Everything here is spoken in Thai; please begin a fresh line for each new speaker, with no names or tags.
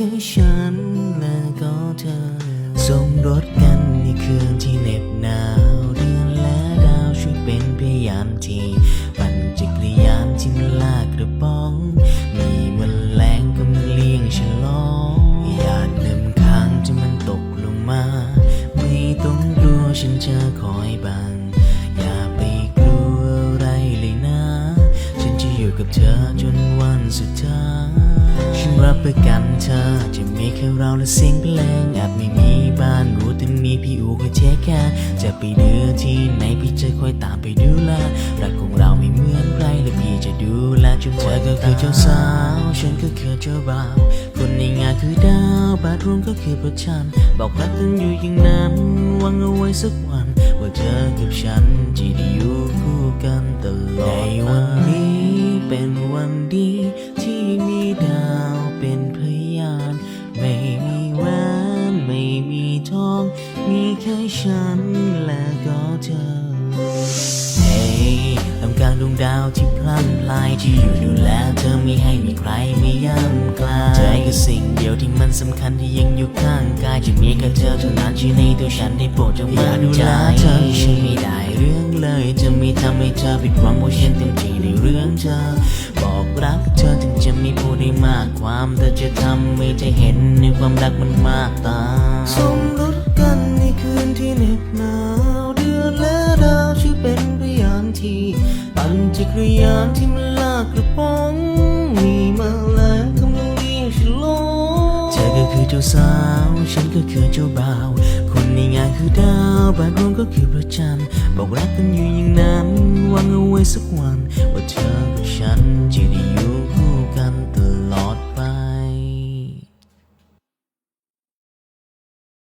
คือฉันและก็เธอสมรสกันในคืนที่เหน็บหนาวเดือนและดาวช่วยเป็นพยายามที่ปั่นจักรยานที่มันลากกระป๋อง มีมันแรงก็มันเลี่ยงฉลองอยาดน้ำค้างที่มันตกลงมา ไม่ต้องกลัวฉันจะคอยบังอย่าไปกลัวอะไรเลยนะ ฉันจะอยู่กับเธอจนวันสุดท้าย รับประกันเธอ จะมีแค่เราและเสียงเพลงอาจไม่มีบ้านรู้แต่มีพี่อูคอยเทคแค่จะไปเดือที่ไหนพี่จะคอยตามไปดูแลรักของเราไม่เหมือนใครและพี่จะดูแลจนเธอก็คือเจ้าสาว ฉันก็คือเจ้าบ่าวคนในงานคือดาวบาดรวมก็คือประชัน บอกรักกันอยู่อย่างนั้นหวังเอาไว้สักวัน ว่าเธอกับฉันจะได้อยู่คู่กันตลอดในวันนี้เป็นวันดี แค่ฉันและก็เธอเฮ้ยทำกลางดวงดาวที่พลันพลายที่อยู่ดูแลเธอไม่ให้มีใครไม่ย่ำกลายเธอคือสิ่งเดียวที่มันสำคัญที่ยังอยู่ข้างกายจะมีแค่เธอเท่านั้นที่ในตัวฉันได้โปรดจงมาดูแลเธอฉันไม่ได้เรื่องเลยจะไม่ทำให้เธอผิดหวังเพราะฉันเต็มที่ในเรื่องเธอ บอกรักเธอถึงจะไม่พูดได้มากความเธอจะทำให้เธอเห็นในความรักมันมากตา ปั่นจักรยานที่มันลากกระป๋องมีมาแล้วกำลังเรียกฉันลงเธอก็คือเจ้าสาว ฉันก็คือเจ้าบ่าว คนในงานคือดาวบ้านรวงก็คือพระจันทร์บอกรักกันอยู่อย่างนั้นหวังเอาไว้สักวัน